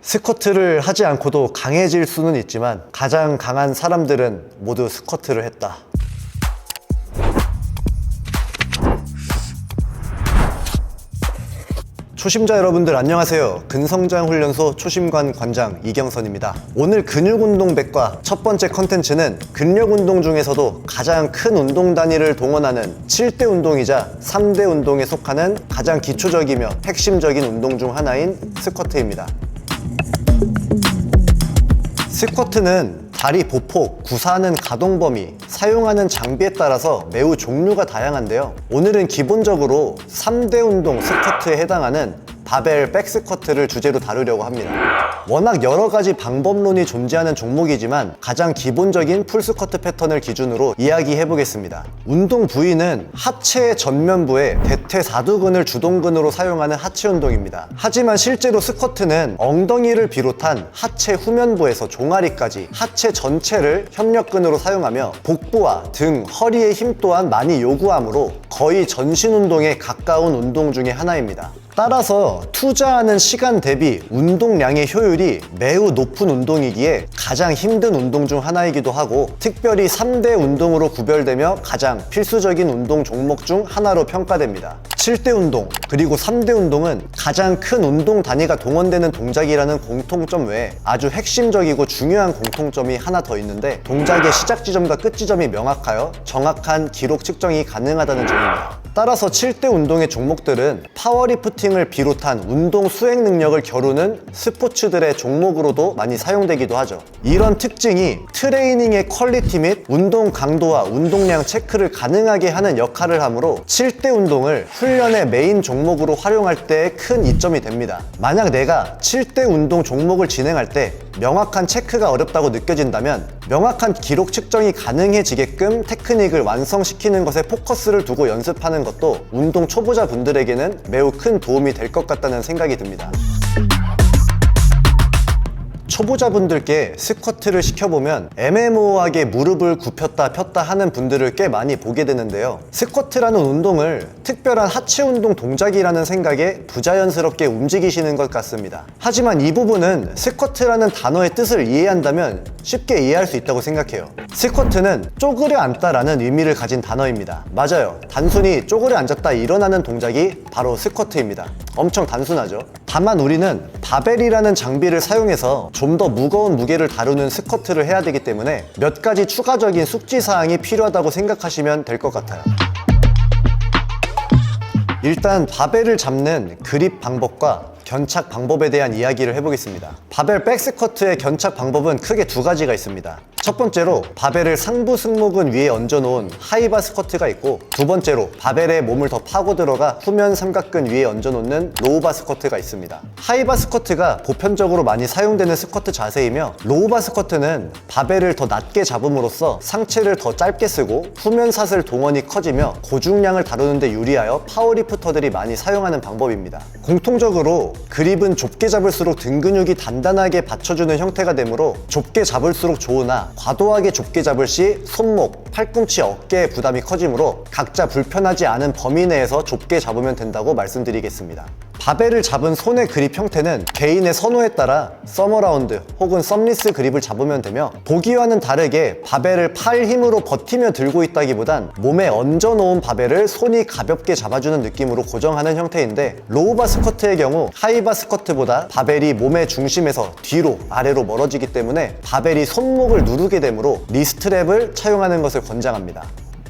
스쿼트를 하지 않고도 강해질 수는 있지만 가장 강한 사람들은 모두 스쿼트를 했다. 초심자 여러분들 안녕하세요. 근성장 훈련소 초심관 관장 이경선입니다. 오늘 근육 운동 백과 첫 번째 컨텐츠는 근력 운동 중에서도 가장 큰 운동 단위를 동원하는 7대 운동이자 3대 운동에 속하는 가장 기초적이며 핵심적인 운동 중 하나인 스쿼트입니다. 스쿼트는 다리 보폭, 구사하는 가동 범위, 사용하는 장비에 따라서 매우 종류가 다양한데요. 오늘은 기본적으로 3대 운동 스쿼트에 해당하는 바벨 백스쿼트를 주제로 다루려고 합니다. 워낙 여러 가지 방법론이 존재하는 종목이지만 가장 기본적인 풀스쿼트 패턴을 기준으로 이야기해 보겠습니다. 운동 부위는 하체의 전면부에 대퇴사두근을 주동근으로 사용하는 하체 운동입니다. 하지만 실제로 스쿼트는 엉덩이를 비롯한 하체 후면부에서 종아리까지 하체 전체를 협력근으로 사용하며 복부와 등, 허리의 힘 또한 많이 요구하므로 거의 전신 운동에 가까운 운동 중의 하나입니다. 따라서 투자하는 시간 대비 운동량의 효율이 매우 높은 운동이기에 가장 힘든 운동 중 하나이기도 하고 특별히 3대 운동으로 구별되며 가장 필수적인 운동 종목 중 하나로 평가됩니다. 7대 운동 그리고 3대 운동은 가장 큰 운동 단위가 동원되는 동작이라는 공통점 외에 아주 핵심적이고 중요한 공통점이 하나 더 있는데 동작의 시작 지점과 끝 지점이 명확하여 정확한 기록 측정이 가능하다는 점입니다. 따라서 7대 운동의 종목들은 파워리프팅을 비롯한 운동 수행 능력을 겨루는 스포츠들의 종목으로도 많이 사용되기도 하죠. 이런 특징이 트레이닝의 퀄리티 및 운동 강도와 운동량 체크를 가능하게 하는 역할을 하므로 7대 운동을 훈련의 메인 종목으로 활용할 때 큰 이점이 됩니다. 만약 내가 7대 운동 종목을 진행할 때 명확한 체크가 어렵다고 느껴진다면 명확한 기록 측정이 가능해지게끔 테크닉을 완성시키는 것에 포커스를 두고 연습하는 것도 운동 초보자 분들에게는 매우 큰 도움이 될 것 같다는 생각이 듭니다. 초보자분들께 스쿼트를 시켜보면 애매모호하게 무릎을 굽혔다 폈다 하는 분들을 꽤 많이 보게 되는데요. 스쿼트라는 운동을 특별한 하체 운동 동작이라는 생각에 부자연스럽게 움직이시는 것 같습니다. 하지만 이 부분은 스쿼트라는 단어의 뜻을 이해한다면 쉽게 이해할 수 있다고 생각해요. 스쿼트는 쪼그려 앉다라는 의미를 가진 단어입니다. 맞아요. 단순히 쪼그려 앉았다 일어나는 동작이 바로 스쿼트입니다. 엄청 단순하죠. 다만 우리는 바벨이라는 장비를 사용해서 좀 더 무거운 무게를 다루는 스쿼트를 해야 되기 때문에 몇 가지 추가적인 숙지 사항이 필요하다고 생각하시면 될 것 같아요. 일단 바벨을 잡는 그립 방법과 견착 방법에 대한 이야기를 해보겠습니다. 바벨 백스쿼트의 견착 방법은 크게 두 가지가 있습니다. 첫 번째로 바벨을 상부 승모근 위에 얹어놓은 하이바 스쿼트가 있고 두 번째로 바벨에 몸을 더 파고 들어가 후면 삼각근 위에 얹어놓는 로우바 스쿼트가 있습니다. 하이바 스쿼트가 보편적으로 많이 사용되는 스쿼트 자세이며 로우바 스쿼트는 바벨을 더 낮게 잡음으로써 상체를 더 짧게 쓰고 후면 사슬 동원이 커지며 고중량을 다루는데 유리하여 파워리프터들이 많이 사용하는 방법입니다. 공통적으로 그립은 좁게 잡을수록 등 근육이 단단하게 받쳐주는 형태가 되므로 좁게 잡을수록 좋으나 과도하게 좁게 잡을 시 손목, 팔꿈치, 어깨의 부담이 커지므로 각자 불편하지 않은 범위 내에서 좁게 잡으면 된다고 말씀드리겠습니다. 바벨을 잡은 손의 그립 형태는 개인의 선호에 따라 서머라운드 혹은 썸리스 그립을 잡으면 되며 보기와는 다르게 바벨을 팔 힘으로 버티며 들고 있다기보단 몸에 얹어 놓은 바벨을 손이 가볍게 잡아주는 느낌으로 고정하는 형태인데 로우바 스쿼트의 경우 하이바 스쿼트보다 바벨이 몸의 중심에서 뒤로 아래로 멀어지기 때문에 바벨이 손목을 누르게 되므로 리스트랩을 차용하는 것을 권장합니다.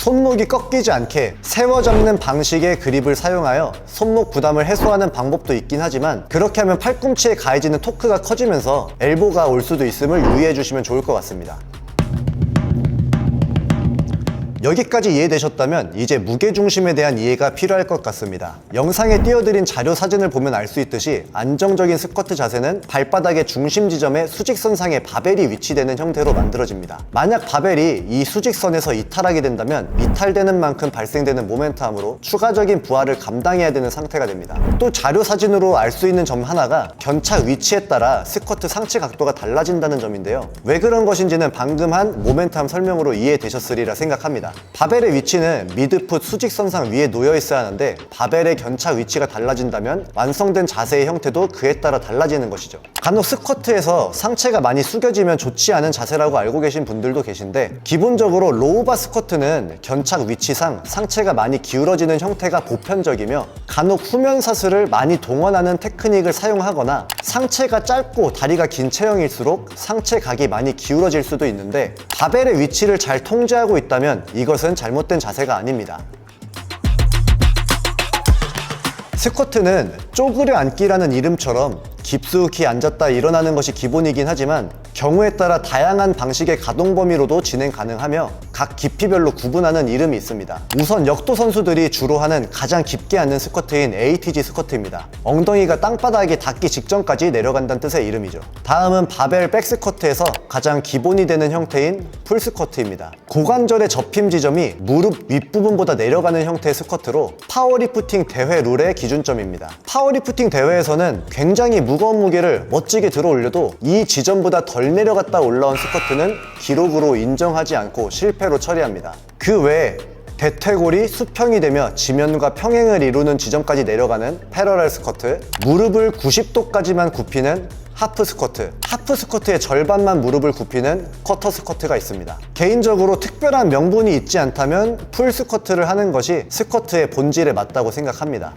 손목이 꺾이지 않게 세워 잡는 방식의 그립을 사용하여 손목 부담을 해소하는 방법도 있긴 하지만 그렇게 하면 팔꿈치에 가해지는 토크가 커지면서 엘보가 올 수도 있음을 유의해 주시면 좋을 것 같습니다. 여기까지 이해되셨다면 이제 무게중심에 대한 이해가 필요할 것 같습니다. 영상에 띄워드린 자료 사진을 보면 알 수 있듯이 안정적인 스쿼트 자세는 발바닥의 중심 지점에 수직선상에 바벨이 위치되는 형태로 만들어집니다. 만약 바벨이 이 수직선에서 이탈하게 된다면 이탈되는 만큼 발생되는 모멘텀으로 추가적인 부하를 감당해야 되는 상태가 됩니다. 또 자료 사진으로 알 수 있는 점 하나가 견착 위치에 따라 스쿼트 상체 각도가 달라진다는 점인데요. 왜 그런 것인지는 방금 한 모멘텀 설명으로 이해되셨으리라 생각합니다. 있습니다. 바벨의 위치는 미드풋 수직선상 위에 놓여 있어야 하는데 바벨의 견착 위치가 달라진다면 완성된 자세의 형태도 그에 따라 달라지는 것이죠. 간혹 스쿼트에서 상체가 많이 숙여지면 좋지 않은 자세라고 알고 계신 분들도 계신데 기본적으로 로우바 스쿼트는 견착 위치상 상체가 많이 기울어지는 형태가 보편적이며 간혹 후면 사슬을 많이 동원하는 테크닉을 사용하거나 상체가 짧고 다리가 긴 체형일수록 상체 각이 많이 기울어질 수도 있는데 바벨의 위치를 잘 통제하고 있다면 이것은 잘못된 자세가 아닙니다. 스쿼트는 쪼그려 앉기라는 이름처럼 깊숙이 앉았다 일어나는 것이 기본이긴 하지만 경우에 따라 다양한 방식의 가동 범위로도 진행 가능하며 각 깊이별로 구분하는 이름이 있습니다. 우선 역도 선수들이 주로 하는 가장 깊게 앉는 스쿼트인 ATG 스쿼트입니다. 엉덩이가 땅바닥에 닿기 직전까지 내려간다는 뜻의 이름이죠. 다음은 바벨 백스쿼트에서 가장 기본이 되는 형태인 풀스쿼트입니다. 고관절의 접힘 지점이 무릎 윗부분보다 내려가는 형태의 스쿼트로 파워리프팅 대회 룰의 기준점입니다. 파워리프팅 대회에서는 굉장히 무거운 무게를 멋지게 들어 올려도 이 지점보다 덜 내려갔다 올라온 스쿼트는 기록으로 인정하지 않고 실패로 처리합니다. 그 외에 대퇴골이 수평이 되며 지면과 평행을 이루는 지점까지 내려가는 패러럴 스쿼트, 무릎을 90도까지만 굽히는 하프 스쿼트, 하프 스쿼트의 절반만 무릎을 굽히는 쿼터 스쿼트가 있습니다. 개인적으로 특별한 명분이 있지 않다면 풀 스쿼트를 하는 것이 스쿼트의 본질에 맞다고 생각합니다.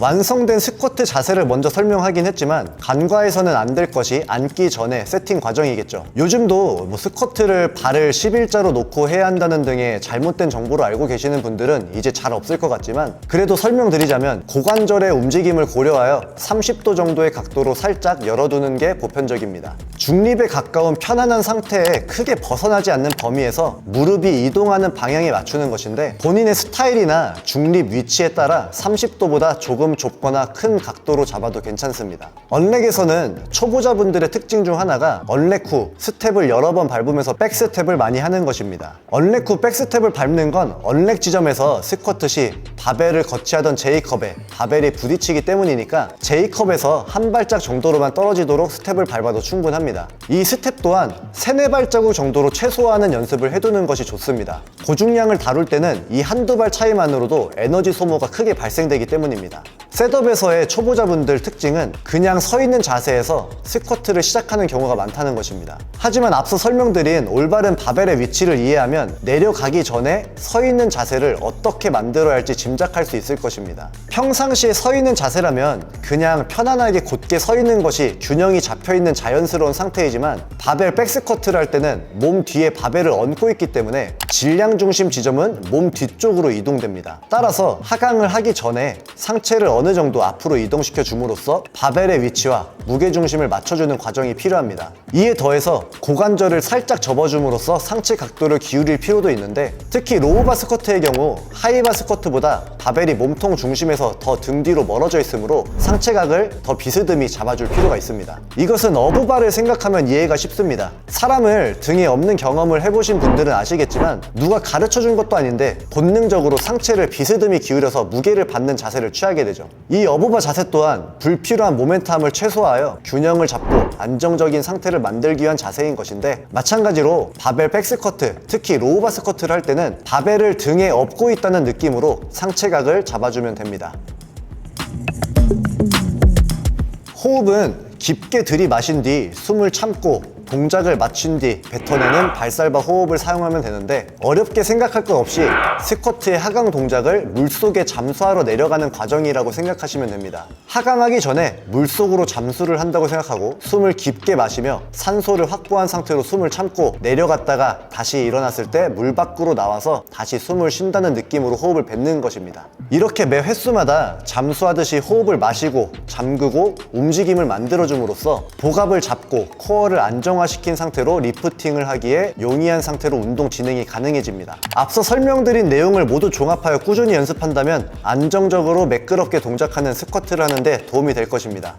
완성된 스쿼트 자세를 먼저 설명하긴 했지만 간과해서는 안 될 것이 앉기 전에 세팅 과정이겠죠. 요즘도 뭐 스쿼트를 발을 11자로 놓고 해야 한다는 등의 잘못된 정보를 알고 계시는 분들은 이제 잘 없을 것 같지만 그래도 설명드리자면 고관절의 움직임을 고려하여 30도 정도의 각도로 살짝 열어두는 게 보편적입니다. 중립에 가까운 편안한 상태에 크게 벗어나지 않는 범위에서 무릎이 이동하는 방향에 맞추는 것인데 본인의 스타일이나 중립 위치에 따라 30도보다 조금 좁거나 큰 각도로 잡아도 괜찮습니다. 언렉에서는 초보자분들의 특징 중 하나가 언렉 후 스텝을 여러 번 밟으면서 백스텝을 많이 하는 것입니다. 언렉 후 백스텝을 밟는 건 언렉 지점에서 스쿼트 시 바벨을 거치하던 제이컵에 바벨이 부딪히기 때문이니까 제이컵에서 한 발짝 정도로만 떨어지도록 스텝을 밟아도 충분합니다. 이 스텝 또한 세네 발자국 정도로 최소화하는 연습을 해두는 것이 좋습니다. 고중량을 다룰 때는 이 한두 발 차이만으로도 에너지 소모가 크게 발생되기 때문입니다. 셋업에서의 초보자분들 특징은 그냥 서 있는 자세에서 스쿼트를 시작하는 경우가 많다는 것입니다. 하지만 앞서 설명드린 올바른 바벨의 위치를 이해하면 내려가기 전에 서 있는 자세를 어떻게 만들어야 할지 짐작할 수 있을 것입니다. 평상시에 서 있는 자세라면 그냥 편안하게 곧게 서 있는 것이 균형이 잡혀 있는 자연스러운 상태이지만 바벨 백스쿼트를 할 때는 몸 뒤에 바벨을 얹고 있기 때문에 질량 중심 지점은 몸 뒤쪽으로 이동됩니다. 따라서 하강을 하기 전에 상체를 어느 정도 앞으로 이동시켜 줌으로써 바벨의 위치와 무게 중심을 맞춰주는 과정이 필요합니다. 이에 더해서 고관절을 살짝 접어줌으로써 상체 각도를 기울일 필요도 있는데 특히 로우바 스쿼트의 경우 하이바 스쿼트보다 바벨이 몸통 중심에서 더 등 뒤로 멀어져 있으므로 상체각을 더 비스듬히 잡아줄 필요가 있습니다. 이것은 어부바를 생각하면 이해가 쉽습니다. 사람을 등에 없는 경험을 해보신 분들은 아시겠지만 누가 가르쳐 준 것도 아닌데 본능적으로 상체를 비스듬히 기울여서 무게를 받는 자세를 취하게 되죠. 이 어부바 자세 또한 불필요한 모멘텀을 최소화하여 균형을 잡고 안정적인 상태를 만들기 위한 자세인 것인데 마찬가지로 바벨 백스쿼트, 특히 로우바 스쿼트를 할 때는 바벨을 등에 업고 있다는 느낌으로 상체각을 잡아주면 됩니다. 호흡은 깊게 들이마신 뒤 숨을 참고 동작을 마친 뒤 뱉어내는 발살바 호흡을 사용하면 되는데 어렵게 생각할 것 없이 스쿼트의 하강 동작을 물속에 잠수하러 내려가는 과정이라고 생각하시면 됩니다. 하강하기 전에 물속으로 잠수를 한다고 생각하고 숨을 깊게 마시며 산소를 확보한 상태로 숨을 참고 내려갔다가 다시 일어났을 때 물 밖으로 나와서 다시 숨을 쉰다는 느낌으로 호흡을 뱉는 것입니다. 이렇게 매 횟수마다 잠수하듯이 호흡을 마시고 잠그고 움직임을 만들어줌으로써 복압을 잡고 코어를 안정화 시킨 상태로 리프팅을 하기에 용이한 상태로 운동 진행이 가능해집니다. 앞서 설명드린 내용을 모두 종합하여 꾸준히 연습한다면 안정적으로 매끄럽게 동작하는 스쿼트를 하는데 도움이 될 것입니다.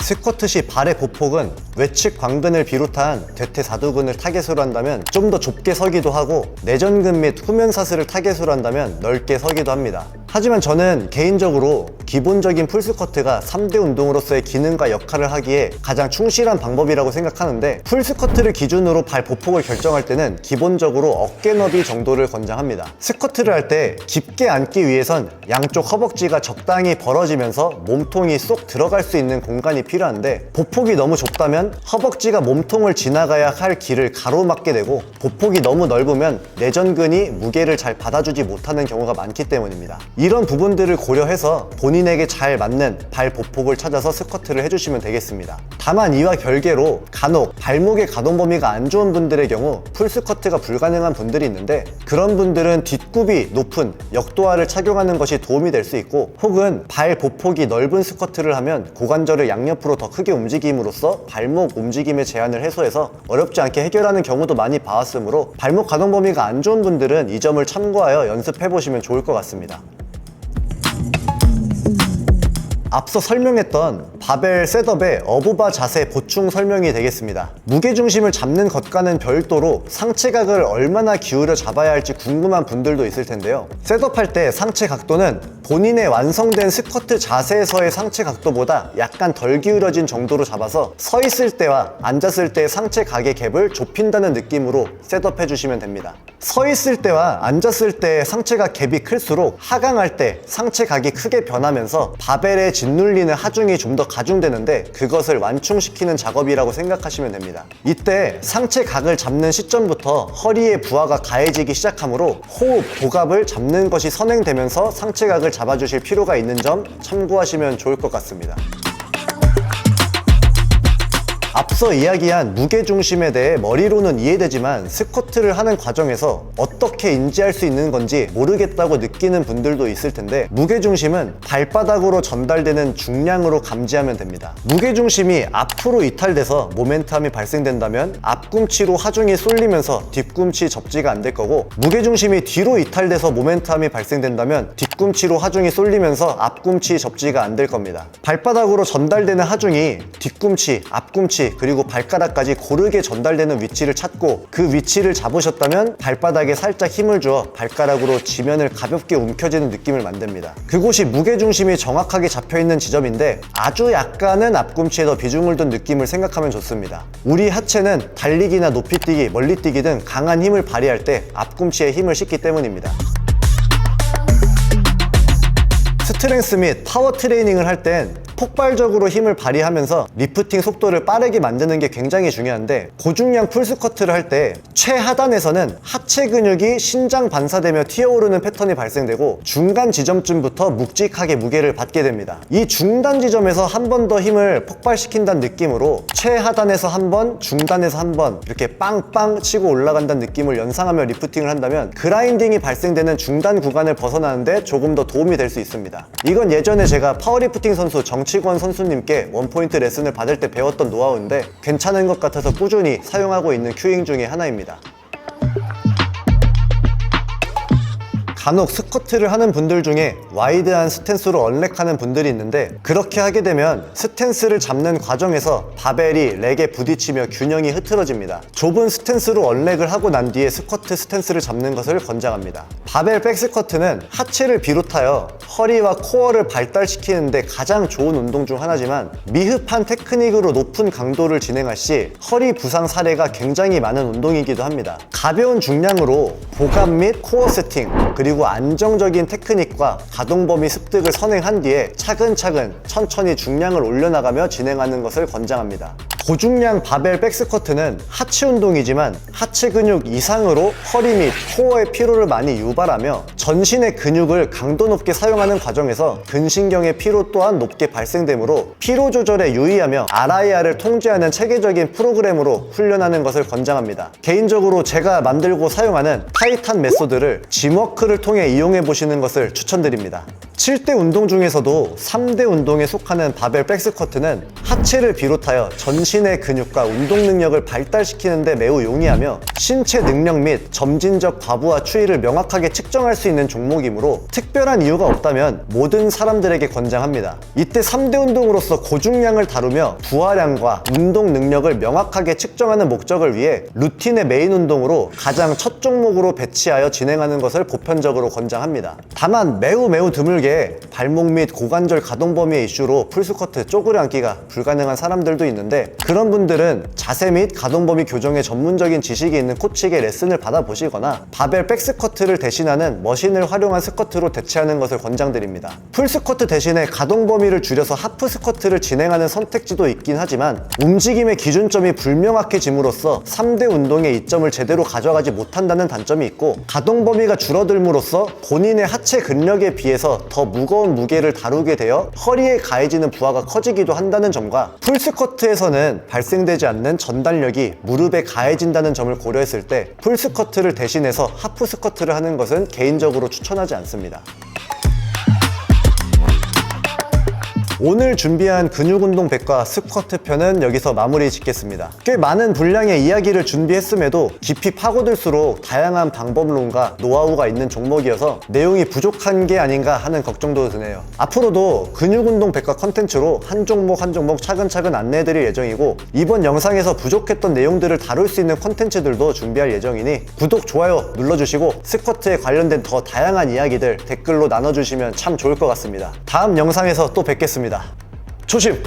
스쿼트 시 발의 보폭은 외측 광근을 비롯한 대퇴사두근을 타겟으로 한다면 좀 더 좁게 서기도 하고 내전근 및 후면 사슬을 타겟으로 한다면 넓게 서기도 합니다. 하지만 저는 개인적으로 기본적인 풀스커트가 3대 운동으로서의 기능과 역할을 하기에 가장 충실한 방법이라고 생각하는데 풀스커트를 기준으로 발 보폭을 결정할 때는 기본적으로 어깨 너비 정도를 권장합니다. 스쿼트를 할 때 깊게 앉기 위해선 양쪽 허벅지가 적당히 벌어지면서 몸통이 쏙 들어갈 수 있는 공간이 필요한데 보폭이 너무 좁다면 허벅지가 몸통을 지나가야 할 길을 가로막게 되고 보폭이 너무 넓으면 내전근이 무게를 잘 받아주지 못하는 경우가 많기 때문입니다. 이런 부분들을 고려해서 본인에게 잘 맞는 발 보폭을 찾아서 스쿼트를 해주시면 되겠습니다. 다만 이와 별개로 간혹 발목의 가동 범위가 안 좋은 분들의 경우 풀 스쿼트가 불가능한 분들이 있는데 그런 분들은 뒷굽이 높은 역도화를 착용하는 것이 도움이 될 수 있고 혹은 발 보폭이 넓은 스쿼트를 하면 고관절을 양옆으로 더 크게 움직임으로써 발목 움직임의 제한을 해소해서 어렵지 않게 해결하는 경우도 많이 봐왔으므로 발목 가동 범위가 안 좋은 분들은 이 점을 참고하여 연습해 보시면 좋을 것 같습니다. 앞서 설명했던 바벨 셋업의 어부바 자세 보충 설명이 되겠습니다. 무게중심을 잡는 것과는 별도로 상체각을 얼마나 기울여 잡아야 할지 궁금한 분들도 있을 텐데요. 셋업할 때 상체 각도는 본인의 완성된 스쿼트 자세에서의 상체 각도보다 약간 덜 기울어진 정도로 잡아서 서 있을 때와 앉았을 때의 상체 각의 갭을 좁힌다는 느낌으로 셋업해 주시면 됩니다. 서 있을 때와 앉았을 때 상체각 갭이 클수록 하강할 때 상체 각이 크게 변하면서 바벨에 짓눌리는 하중이 좀 더 가중되는데 그것을 완충시키는 작업이라고 생각하시면 됩니다. 이때 상체 각을 잡는 시점부터 허리의 부하가 가해지기 시작하므로 호흡, 복압을 잡는 것이 선행되면서 상체 각을 잡아주실 필요가 있는 점 참고하시면 좋을 것 같습니다. 앞서 이야기한 무게 중심에 대해 머리로는 이해되지만 스쿼트를 하는 과정에서 어떻게 인지할 수 있는 건지 모르겠다고 느끼는 분들도 있을 텐데 무게 중심은 발바닥으로 전달되는 중량으로 감지하면 됩니다. 무게 중심이 앞으로 이탈돼서 모멘텀이 발생된다면 앞꿈치로 하중이 쏠리면서 뒤꿈치 접지가 안 될 거고 무게 중심이 뒤로 이탈돼서 모멘텀이 발생된다면 뒤꿈치로 하중이 쏠리면서 앞꿈치 접지가 안 될 겁니다. 발바닥으로 전달되는 하중이 뒤꿈치, 앞꿈치 그리고 발가락까지 고르게 전달되는 위치를 찾고 그 위치를 잡으셨다면 발바닥에 살짝 힘을 주어 발가락으로 지면을 가볍게 움켜쥐는 느낌을 만듭니다. 그곳이 무게중심이 정확하게 잡혀있는 지점인데 아주 약간은 앞꿈치에 더 비중을 둔 느낌을 생각하면 좋습니다. 우리 하체는 달리기나 높이뛰기, 멀리뛰기 등 강한 힘을 발휘할 때 앞꿈치에 힘을 싣기 때문입니다. 스트렝스 및 파워 트레이닝을 할 땐 폭발적으로 힘을 발휘하면서 리프팅 속도를 빠르게 만드는 게 굉장히 중요한데 고중량 풀스쿼트를 할 때 최하단에서는 하체 근육이 신장 반사되며 튀어오르는 패턴이 발생되고 중간 지점쯤부터 묵직하게 무게를 받게 됩니다. 이 중단 지점에서 한 번 더 힘을 폭발시킨다는 느낌으로 최하단에서 한 번, 중단에서 한 번 이렇게 빵빵 치고 올라간다는 느낌을 연상하며 리프팅을 한다면 그라인딩이 발생되는 중단 구간을 벗어나는데 조금 더 도움이 될 수 있습니다. 이건 예전에 제가 파워리프팅 선수 정치권 선수님께 원포인트 레슨을 받을 때 배웠던 노하우인데 괜찮은 것 같아서 꾸준히 사용하고 있는 큐잉 중에 하나입니다. 간혹 스쿼트를 하는 분들 중에 와이드한 스탠스로 언렉하는 분들이 있는데 그렇게 하게 되면 스탠스를 잡는 과정에서 바벨이 렉에 부딪히며 균형이 흐트러집니다. 좁은 스탠스로 언렉을 하고 난 뒤에 스쿼트 스탠스를 잡는 것을 권장합니다. 바벨 백 스쿼트는 하체를 비롯하여 허리와 코어를 발달시키는데 가장 좋은 운동 중 하나지만 미흡한 테크닉으로 높은 강도를 진행할 시 허리 부상 사례가 굉장히 많은 운동이기도 합니다. 가벼운 중량으로 보감 및 코어 세팅 그리고 안정적인 테크닉과 가동 범위 습득을 선행한 뒤에 차근차근 천천히 중량을 올려나가며 진행하는 것을 권장합니다. 고중량 바벨 백스쿼트는 하체 운동이지만 하체 근육 이상으로 허리 및 코어의 피로를 많이 유발하며 전신의 근육을 강도 높게 사용하는 과정에서 근신경의 피로 또한 높게 발생되므로 피로 조절에 유의하며 RIR을 통제하는 체계적인 프로그램으로 훈련하는 것을 권장합니다. 개인적으로 제가 만들고 사용하는 타이탄 메소드를 짐워크를 통해 이용해 보시는 것을 추천드립니다. 7대 운동 중에서도 3대 운동에 속하는 바벨 백스쿼트는 하체를 비롯하여 전신의 근육과 운동 능력을 발달시키는 데 매우 용이하며 신체 능력 및 점진적 과부하 추이를 명확하게 측정할 수 있는 종목이므로 특별한 이유가 없다면 모든 사람들에게 권장합니다. 이때 3대 운동으로서 고중량을 다루며 부하량과 운동 능력을 명확하게 측정하는 목적을 위해 루틴의 메인 운동으로 가장 첫 종목으로 배치하여 진행하는 것을 보편적으로 권장합니다. 다만 매우 매우 드물게 이게 발목 및 고관절 가동 범위의 이슈로 풀스쿼트 쪼그려 앉기가 불가능한 사람들도 있는데 그런 분들은 자세 및 가동 범위 교정에 전문적인 지식이 있는 코치에게 레슨을 받아보시거나 바벨 백스쿼트를 대신하는 머신을 활용한 스쿼트로 대체하는 것을 권장드립니다. 풀스쿼트 대신에 가동 범위를 줄여서 하프 스쿼트를 진행하는 선택지도 있긴 하지만 움직임의 기준점이 불명확해짐으로써 3대 운동의 이점을 제대로 가져가지 못한다는 단점이 있고 가동 범위가 줄어들므로써 본인의 하체 근력에 비해서 더 무거운 무게를 다루게 되어 허리에 가해지는 부하가 커지기도 한다는 점과 풀스쿼트에서는 발생되지 않는 전달력이 무릎에 가해진다는 점을 고려했을 때 풀스쿼트를 대신해서 하프 스쿼트를 하는 것은 개인적으로 추천하지 않습니다. 오늘 준비한 근육운동 백과 스쿼트 편은 여기서 마무리 짓겠습니다. 꽤 많은 분량의 이야기를 준비했음에도 깊이 파고들수록 다양한 방법론과 노하우가 있는 종목이어서 내용이 부족한 게 아닌가 하는 걱정도 드네요. 앞으로도 근육운동 백과 컨텐츠로 한 종목 한 종목 차근차근 안내해드릴 예정이고 이번 영상에서 부족했던 내용들을 다룰 수 있는 컨텐츠들도 준비할 예정이니 구독, 좋아요 눌러주시고 스쿼트에 관련된 더 다양한 이야기들 댓글로 나눠주시면 참 좋을 것 같습니다. 다음 영상에서 또 뵙겠습 니다. 조심!